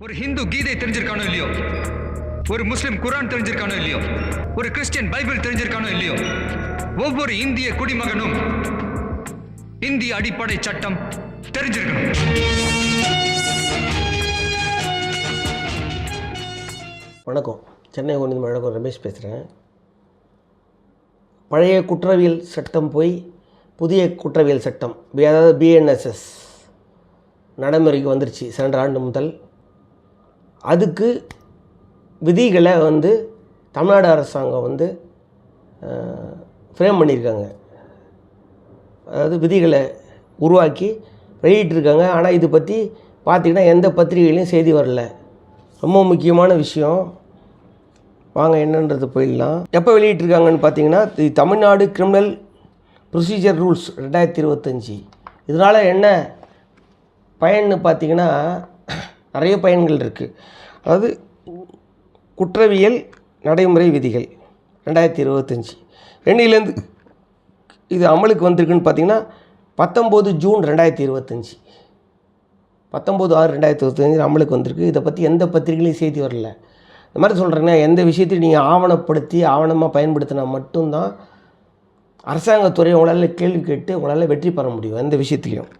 ஒரு ஹிந்து கீதை தெரிஞ்சிருக்கானோ இல்லையோ? ஒரு முஸ்லிம் குரான் தெரிஞ்சிருக்கானோ இல்லையோ? ஒரு கிறிஸ்டியன் பைபிள் தெரிஞ்சிருக்கானோ இல்லையோ? ஒவ்வொரு இந்திய குடிமகனும் இந்திய அடிப்படை சட்டம் தெரிஞ்சிருக்கணும். வணக்கம். சென்னை ஒன்று வழக்கம் ரமேஷ் பேசுகிறேன் பழைய குற்றவியல் சட்டம் போய் புதிய குற்றவியல் சட்டம் அதாவது பிஎன்எஸ்எஸ் நடைமுறைக்கு வந்துருச்சு. சென்ற ஆண்டு முதல் அதுக்கு விதிகளை வந்து தமிழ்நாடு அரசாங்கம் வந்து ஃப்ரேம் பண்ணியிருக்காங்க. அதாவது விதிகளை உருவாக்கி வெளியிட்டிருக்காங்க. ஆனால் இது பற்றி பார்த்திங்கன்னா எந்த பத்திரிகையிலையும் செய்தி வரல. ரொம்ப முக்கியமான விஷயம். வாங்க என்னன்றது போயிடலாம். எப்போ வெளியிட்டிருக்காங்கன்னு பார்த்தீங்கன்னா the Tamil Nadu criminal procedure rules ரெண்டாயிரத்தி இருபத்தஞ்சி. இதனால் என்ன பயன்னு பார்த்தீங்கன்னா நிறைய பயன்கள் இருக்குது அதாவது குற்றவியல் நடைமுறை விதிகள் ரெண்டாயிரத்தி இருபத்தஞ்சி. ரெண்டிலேருந்து இது அமலுக்கு வந்திருக்குன்னு பார்த்தீங்கன்னா பத்தொம்போது ஜூன் ரெண்டாயிரத்தி இருபத்தஞ்சி. பத்தொம்போது ஆறு ரெண்டாயிரத்தி இருபத்தஞ்சி அமலுக்கு வந்திருக்கு. இதை பற்றி எந்த பத்திரிகையிலையும் செய்தி வரல. இந்த மாதிரி சொல்கிறேன்னா எந்த விஷயத்தையும் நீங்கள் ஆவணப்படுத்தி ஆவணமாக பயன்படுத்தினா மட்டும்தான் அரசாங்கத்துறை உங்களால் கேள்வி கேட்டு உங்களால் வெற்றி பெற முடியும் எந்த விஷயத்துலையும்.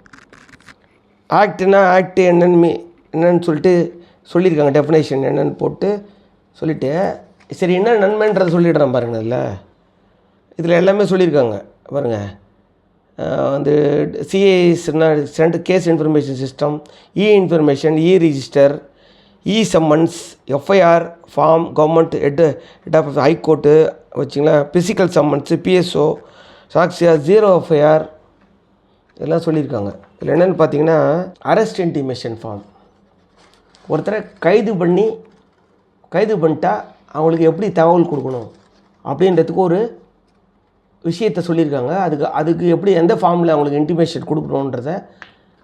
ஆக்ட்னா ஆக்ட் என்னன்னு என்னென்னு என்னன்னு சொல்லிட்டு சொல்லியிருக்காங்க டெஃபினேஷன் என்னென்னு போட்டு சொல்லிவிட்டு சரி என்ன நன்மைன்றதை சொல்லிடுறேன் பாருங்கள் இதில் இதில் எல்லாமே சொல்லியிருக்காங்க பாருங்கள் வந்து சிஏஎஸ்னா cent case information system e information e register e summons FIR form government head head of high court வச்சிங்களா? Physical summons PSO சாக்சியா ஜீரோ எஃப்ஐஆர் இதெல்லாம் சொல்லியிருக்காங்க. இதில் என்னென்னு பார்த்தீங்கன்னா அரெஸ்ட் இன்டிமேஷன் ஃபார்ம் ஒருத்தரை கைது பண்ணி கைது பண்ணிட்டா அவங்களுக்கு எப்படி தகவல் கொடுக்கணும்? அப்படின்றதுக்கு ஒரு விஷயத்தை சொல்லியிருக்காங்க. அதுக்கு அதுக்கு எப்படி எந்த ஃபார்மில் அவங்களுக்கு இன்டிமேஷன் கொடுக்கணுன்றத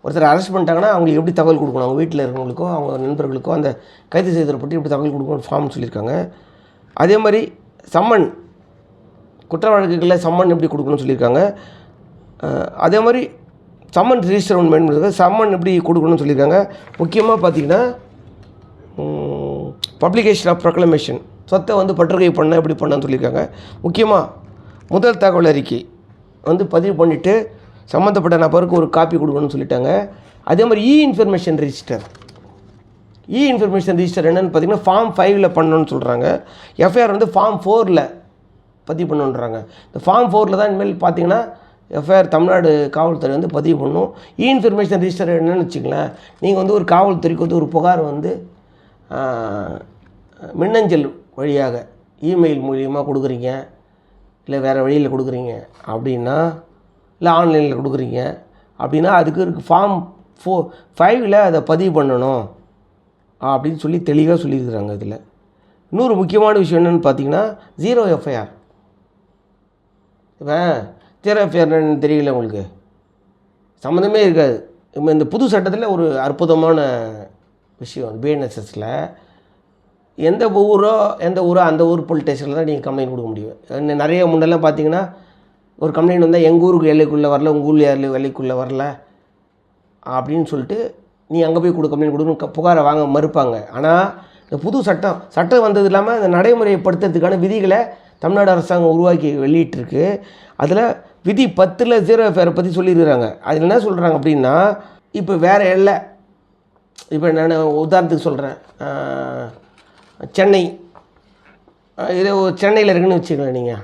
ஒருத்தர் அரெஸ்ட் பண்ணிட்டாங்கன்னா அவங்களுக்கு எப்படி தகவல் கொடுக்கணும்? அவங்க வீட்டில் இருக்கிறவங்களுக்கோ அவங்க நண்பர்களுக்கோ அந்த கைது செய்ததை பற்றி எப்படி தகவல் கொடுக்கணும் ஃபார்ம் சொல்லியிருக்காங்க. அதே மாதிரி சம்மன் குற்ற வழக்குகளில் சம்மன் எப்படி கொடுக்கணும்னு சொல்லியிருக்காங்க. அதே மாதிரி சம்மன் ரிஜிஸ்டர் ஒன்று பயன்படுத்துங்க சம்மன் எப்படி கொடுக்கணும்னு சொல்லியிருக்காங்க. முக்கியமாக பார்த்தீங்கன்னா பப்ளிகேஷன் ஆஃப் ப்ரொக்ளமேஷன் சொத்தை வந்து பற்றுகை பண்ண எப்படி பண்ணான்னு சொல்லியிருக்காங்க. முக்கியமாக முதல் தகவல் அறிக்கை வந்து பதிவு பண்ணிவிட்டு சம்மந்தப்பட்ட நபருக்கு ஒரு காப்பி கொடுக்கணும்னு சொல்லிட்டாங்க. அதே மாதிரி இ இன்ஃபர்மேஷன் ரிஜிஸ்டர் இ இன்ஃபர்மேஷன் ரிஜிஸ்டர் என்னென்னு பார்த்தீங்கன்னா ஃபார்ம் ஃபைவ்ல பண்ணணும்னு சொல்கிறாங்க எஃப்ஐஆர் வந்து ஃபார்ம் ஃபோரில் பதிவு பண்ணணுன்றாங்க இந்த ஃபார்ம் ஃபோரில் தான் இனிமேல் பார்த்தீங்கன்னா எஃப்ஐஆர் தமிழ்நாடு காவல்துறை வந்து பதிவு பண்ணும். இ இன்ஃபர்மேஷன் ரிஜிஸ்டர் என்னென்னு வச்சுங்களேன் நீங்கள் வந்து ஒரு காவல்துறைக்கு வந்து ஒரு புகார் வந்து மின்னஞ்சல் வழியாக இமெயில் மூலியமாக கொடுக்குறீங்க இல்லை வேறு வழியில் கொடுக்குறீங்க அப்படின்னா இல்லை ஆன்லைனில் கொடுக்குறீங்க அப்படின்னா அதுக்கு இருக்குது ஃபார்ம் ஃபோ ஃபைவில் அதை பதிவு பண்ணணும் அப்படின்னு சொல்லி தெளிவாக சொல்லியிருக்கிறாங்க இதில். இன்னொரு முக்கியமான விஷயம் என்னென்னு பார்த்தீங்கன்னா ஜீரோ எஃப்ஐஆர் இப்போ ஜீரோ எஃப்ஐஆர் தெரியல உங்களுக்கு? சம்மந்தமே இருக்காது. இந்த புது சட்டத்தில் ஒரு அற்புதமான விஷயம் பிஎன்எஸ்எஸில் எந்த ஊரோ எந்த ஊரோ அந்த ஊர் போலீஸ் ஸ்டேஷனில் தான் நீங்கள் கம்ப்ளைண்ட் கொடுக்க முடியும். நிறைய முன்னெல்லாம் பார்த்தீங்கன்னா ஒரு கம்ப்ளைண்ட் வந்தால் எங்கள் ஊருக்கு எல்லைக்குள்ளே வரல உங்கள் ஊர் எல்லை எல்லைக்குள்ளே வரல அப்படின்னு சொல்லிட்டு நீ அங்கே போய் கொடு கம்ப்ளைண்ட் கொடுக்கணும் புகாரை வாங்க மறுப்பாங்க. ஆனால் இந்த புது சட்டம் சட்டம் வந்தது இல்லாமல் இந்த நடைமுறைப்படுத்துறதுக்கான விதிகளை தமிழ்நாடு அரசாங்கம் உருவாக்கி வெளியிட்டிருக்கு. அதில் விதி பத்தில் ஜீரோ ஃபேரை பற்றி சொல்லியிருக்கிறாங்க. அதில் என்ன சொல்கிறாங்க அப்படின்னா இப்போ வேறு எல்லை இப்போ நான் உதாரணத்துக்கு சொல்கிறேன் சென்னை. இது சென்னையில் இருக்குன்னு வச்சுக்கலாம் நீங்கள்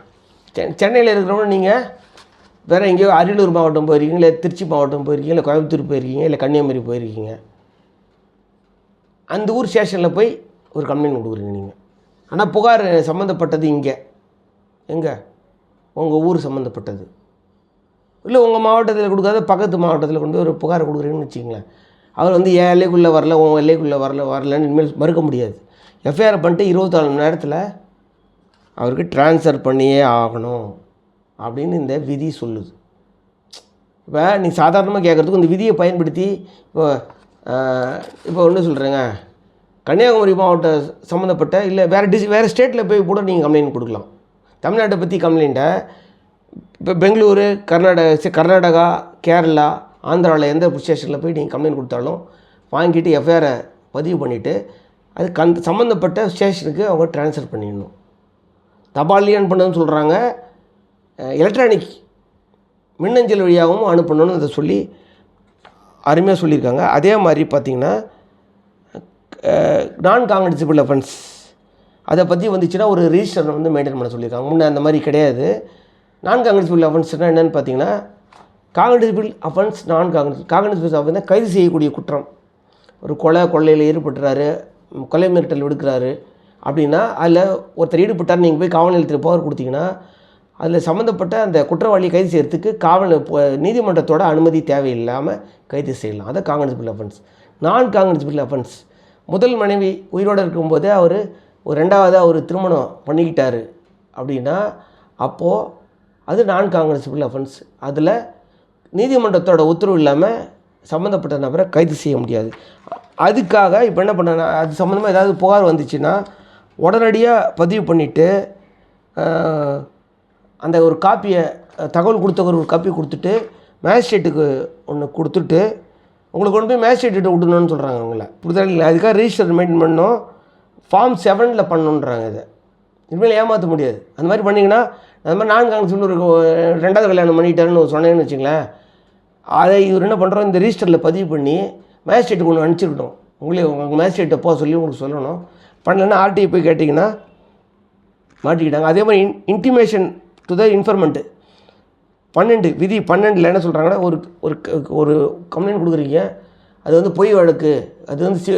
சென்னையில் இருக்கிறவங்க நீங்கள் வேறு எங்கேயோ அரியலூர் மாவட்டம் போயிருக்கீங்க இல்லை திருச்சி மாவட்டம் போயிருக்கீங்க இல்லை கோயம்புத்தூர் போயிருக்கீங்க இல்லை கன்னியாகுமரி போயிருக்கீங்க. அந்த ஊர் ஸ்டேஷனில் போய் ஒரு கம்ப்ளைண்ட் கொடுக்குறீங்க நீங்கள் ஆனால் புகார் சம்மந்தப்பட்டது இங்கே. எங்கே? உங்கள் ஊர் சம்மந்தப்பட்டது இல்லை உங்கள் மாவட்டத்தில் கொடுக்காத பக்கத்து மாவட்டத்தில் கொண்டு போய் ஒரு புகார் கொடுக்குறீங்கன்னு வச்சுங்களேன் அவர் வந்து என் எல்லைக்குள்ளே வரல உன் எல்லைக்குள்ளே வரல வரலன்னு இனிமேல் மறுக்க முடியாது. எஃப்ஐஆர் பண்ணிட்டு இருபத்தாலு மணி நேரத்தில் அவருக்கு ட்ரான்ஸ்ஃபர் பண்ணியே ஆகணும் அப்படின்னு இந்த விதி சொல்லுது. இப்போ நீ சாதாரணமாக கேட்குறதுக்கு இந்த விதியை பயன்படுத்தி இப்போ இப்போ ஒன்று சொல்கிறேங்க கன்னியாகுமரி மாவட்ட சம்மந்தப்பட்ட இல்லை வேறு டிஸ் வேறு ஸ்டேட்டில் போய் கூட நீங்கள் கம்ப்ளைண்ட் கொடுக்கலாம். தமிழ்நாட்டை பற்றி கம்ப்ளைண்ட்டை இப்போ பெங்களூரு கர்நாடகா கர்நாடகா கேரளா ஆந்திராவில் எந்த ஸ்டேஷனில் போய் நீங்கள் கம்ப்ளைண்ட் கொடுத்தாலும் வாங்கிட்டு எஃப்ஐஆரை பதிவு பண்ணிவிட்டு அது கந் சம்மந்தப்பட்ட ஸ்டேஷனுக்கு அவங்க ட்ரான்ஸ்ஃபர் பண்ணிடணும். தபால்லேயே அனுப்பணும்னு சொல்கிறாங்க எலக்ட்ரானிக் மின்னஞ்சல் வழியாகவும் அனுப்பணும்னு அதை சொல்லி அருமையாக சொல்லியிருக்காங்க. அதே மாதிரி பார்த்திங்கன்னா நான் காங்கிரசிபிள் அஃபென்ஸ் அதை பற்றி வந்துச்சுன்னா ஒரு ரிஜிஸ்டர் வந்து மெயின்டைன் பண்ண சொல்லியிருக்காங்க. முன்னே அந்த மாதிரி கிடையாது. நான் காங்கிரசிபிள் அஃபென்ஸ்னால் என்னென்னு பார்த்தீங்கன்னா காங்கிரசிபிள் அஃபென்ஸ் நான் காங்கிரஸ் காங்கிரசிபிள் அஃபென்ஸ் கைது செய்யக்கூடிய குற்றம். ஒரு கொலை கொள்ளையில் ஈடுபட்டுறாரு கொலை மிரட்டல் விடுக்கிறாரு அப்படின்னா அதில் ஒருத்தர் ஈடுபட்டார் நீங்கள் போய் காவல் நிலையத்தில் புகார் கொடுத்தீங்கன்னா அதில் சம்மந்தப்பட்ட அந்த குற்றவாளியை கைது செய்கிறதுக்கு காவல் நீதிமன்றத்தோட அனுமதி தேவையில்லாமல் கைது செய்யலாம். அதை bail offence non bail offence முதல் மனைவி உயிரோடு இருக்கும்போதே அவர் ஒரு ரெண்டாவதாக ஒரு திருமணம் பண்ணிக்கிட்டார் அப்படின்னா அப்போது அது நான் காங்கிரசிபிள் அஃபென்ஸ் அதில் நீதிமன்றத்தோட உத்தரவு இல்லாமல் சம்மந்தப்பட்ட நபரை கைது செய்ய முடியாது. அதுக்காக இப்போ என்ன பண்ண அது சம்மந்தமாக ஏதாவது புகார் வந்துச்சுன்னா உடனடியாக பதிவு பண்ணிவிட்டு அந்த ஒரு காப்பியை தகவல் கொடுத்தவர் ஒரு காப்பி கொடுத்துட்டு மேஜிஸ்ட்ரேட்டுக்கு ஒன்று கொடுத்துட்டு உங்களுக்கு கொண்டு போய் மேஜிஸ்ட்ரேட்டு விடணும்னு சொல்கிறாங்க அவங்கள. புரிதல் அதுக்காக ரிஜிஸ்டர் மெயின்டைன் பண்ணணும். ஃபார்ம் செவனில் பண்ணணுன்றாங்க இதை. இனிமேல் ஏமாற்ற முடியாது. அந்த மாதிரி பண்ணிங்கன்னா அது மாதிரி நான் காங்கிரஸ் ரெண்டாவது கல்யாணம் பண்ணிட்டாருன்னு சொன்னேன்னு வச்சுங்களேன். அதை இவர் என்ன பண்ணுறோம் இந்த ரிஜிஸ்டரில் பதிவு பண்ணி மேஜிஸ்ட்ரேட்டுக்கு ஒன்று அனுப்பிச்சிருக்கட்டும். உங்களே உங்கள் மேஜிஸ்ட்ரேட்டை போக சொல்லி உங்களுக்கு சொல்லணும். பண்ணலன்னா ஆர்டிஐ போய் கேட்டிங்கன்னா மாட்டிக்கிட்டாங்க. அதே மாதிரி இன் இன்டிமேஷன் டு த இன்ஃபர்மெண்ட்டு பன்னெண்டு விதி பன்னெண்டில் என்ன சொல்கிறாங்கன்னா ஒரு ஒரு ஒரு கம்ப்ளைண்ட் கொடுக்குறீங்க. அது வந்து பொய் வழக்கு. அது வந்து சி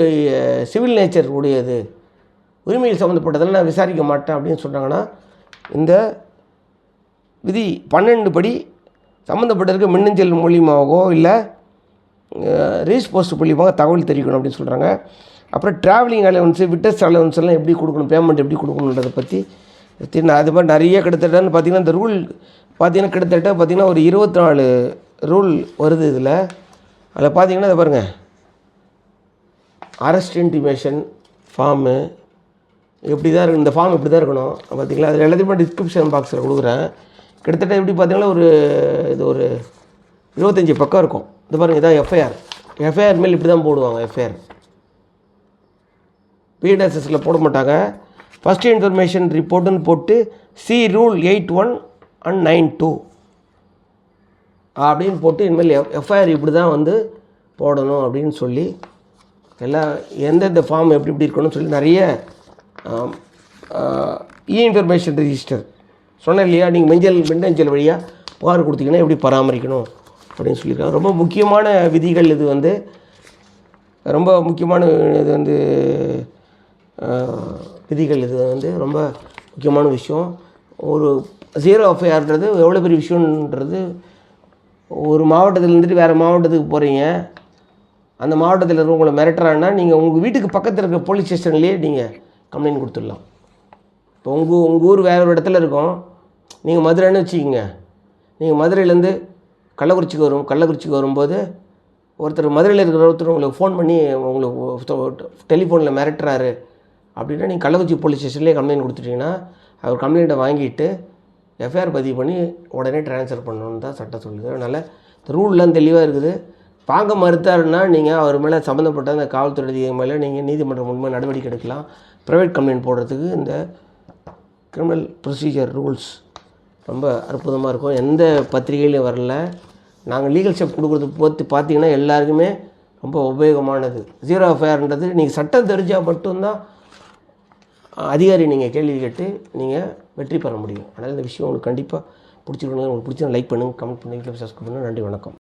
சிவில் நேச்சர் உடையது. உரிமையில் சம்மந்தப்பட்டதெல்லாம் நான் விசாரிக்க மாட்டேன் அப்படின்னு சொல்கிறாங்கன்னா இந்த விதி பன்னெண்டு படி சம்மந்தப்பட்டிருக்க மின்னஞ்சல் மூலியமாகவோ இல்லை ரீஸ் போஸ்ட் மூலியமாக தகவல் தெரிவிக்கணும் அப்படின்னு சொல்கிறாங்க அப்புறம் ட்ராவலிங் அலவன்ஸு விட்டஸ் அலவன்ஸ் எல்லாம் எப்படி கொடுக்கணும் பேமெண்ட் எப்படி கொடுக்கணுன்றதை பற்றி அது மாதிரி நிறைய கிட்டத்தட்டன்னு பார்த்தீங்கன்னா இந்த ரூல் பார்த்தீங்கன்னா கிட்டத்தட்ட பார்த்தீங்கன்னா ஒரு இருபத்தி நாலு ரூல் வருது இதில். அதில் பார்த்தீங்கன்னா இதை பாருங்கள் அரெஸ்ட் இன்டிமேஷன் ஃபார்மு இப்படி தான் இருக்கணும் இந்த ஃபார்ம் இப்படி தான் இருக்கணும் பார்த்தீங்களா அதில் எல்லாத்தையுமே டிஸ்கிரிப்ஷன் பாக்ஸில் கொடுக்குறேன். கிட்டத்தட்ட எப்படி பார்த்தீங்கன்னா ஒரு இது ஒரு இருபத்தஞ்சி பக்கம் இருக்கும். இது பாருங்கள் இதான் எஃப்ஐஆர் எஃப்ஐஆர் மேல் இப்படி தான் போடுவாங்க எஃப்ஐஆர் பிஎன்எஸ்எஸில் போட மாட்டாங்க. ஃபஸ்ட் இன்ஃபர்மேஷன் ரிப்போர்ட்டுன்னு போட்டு C rule eight one and nine two அப்படின்னு போட்டு இனிமேல் எஃப் எஃப்ஐஆர் இப்படி தான் வந்து போடணும் அப்படின்னு சொல்லி எல்லாம் எந்தெந்த ஃபார்ம் எப்படி எப்படி இருக்கணும்னு சொல்லி நிறைய இ இன்ஃபர்மேஷன் ரிஜிஸ்டர் சொன்னேன் இல்லையா? நீங்கள் மஞ்சள் மின்னஞ்சல் வழியாக புகார் கொடுத்தீங்கன்னா எப்படி பராமரிக்கணும் அப்படின்னு சொல்லியிருக்காங்க. ரொம்ப முக்கியமான விதிகள் இது வந்து. ரொம்ப முக்கியமான இது வந்து விதிகள் இது வந்து ரொம்ப முக்கியமான விஷயம். ஒரு ஜீரோ எஃப்ஐஆர்ன்றது எவ்வளோ பெரிய விஷயன்றது ஒரு மாவட்டத்தில் இருந்துட்டு வேறு மாவட்டத்துக்கு போகிறீங்க அந்த மாவட்டத்தில் இருக்க உங்களை மிரட்டுறாங்கன்னா நீங்கள் உங்கள் வீட்டுக்கு பக்கத்தில் இருக்க போலீஸ் ஸ்டேஷன்லேயே நீங்கள் கம்ப்ளைண்ட் கொடுத்துடலாம். இப்போ உங்கள் உங்கள் ஊர் வேறு ஒரு இடத்துல இருக்கும். நீங்கள் மதுரைன்னு வச்சுக்கிங்க. நீங்கள் மதுரையிலேருந்து கள்ளக்குறிச்சிக்கு வரும் கள்ளக்குறிச்சிக்கு வரும்போது ஒருத்தர் மதுரையில் இருக்கிற ஒருத்தர் உங்களுக்கு ஃபோன் பண்ணி உங்களுக்கு டெலிஃபோனில் மிரட்டுறாரு. அப்படின்னா நீங்கள் கள்ளக்குறிச்சி போலீஸ் ஸ்டேஷன்லேயே கம்ப்ளைண்ட் கொடுத்துட்டிங்கன்னா அவர் கம்ப்ளைண்ட்டை வாங்கிட்டு எஃப்ஐஆர் பதிவு பண்ணி உடனே ட்ரான்ஸ்ஃபர் பண்ணணும்னு தான் சட்டம் சொல்லுது. அதனால் இந்த ரூல்லாம் தெளிவாக இருக்குது. வாங்க மறுத்தாருன்னா நீங்கள் அவர் மேலே சம்மந்தப்பட்ட அந்த காவல்துறை அதிகாரி மேலே நீங்கள் நீதிமன்றம் மூலமாக நடவடிக்கை எடுக்கலாம். ப்ரைவேட் கம்ப்ளைண்ட் போடுறதுக்கு இந்த கிரிமினல் ப்ரொசீஜர் ரூல்ஸ் ரொம்ப அற்புதமாக இருக்கும். எந்த பத்திரிகையிலையும் வரல. நாங்கள் லீகல் ஷெப் கொடுக்குறது பார்த்து பார்த்தீங்கன்னா எல்லாருக்குமே ரொம்ப உபயோகமானது. ஜீரோ எஃப்ஐஆர்ன்றது நீங்கள் சட்டம் தெரிஞ்சால் மட்டும்தான் அதிகாரி நீங்கள் கேள்வி கேட்டு நீங்கள் வெற்றி பெற முடியும். அதனால் இந்த விஷயம் உங்களுக்கு கண்டிப்பாக பிடிச்சிருக்கணும் உங்களுக்கு பிடிச்சா லைக் பண்ணுங்கள் கமெண்ட் பண்ணுங்கள் சப்ஸ்கிரைப் பண்ணுங்கள் நன்றி வணக்கம்.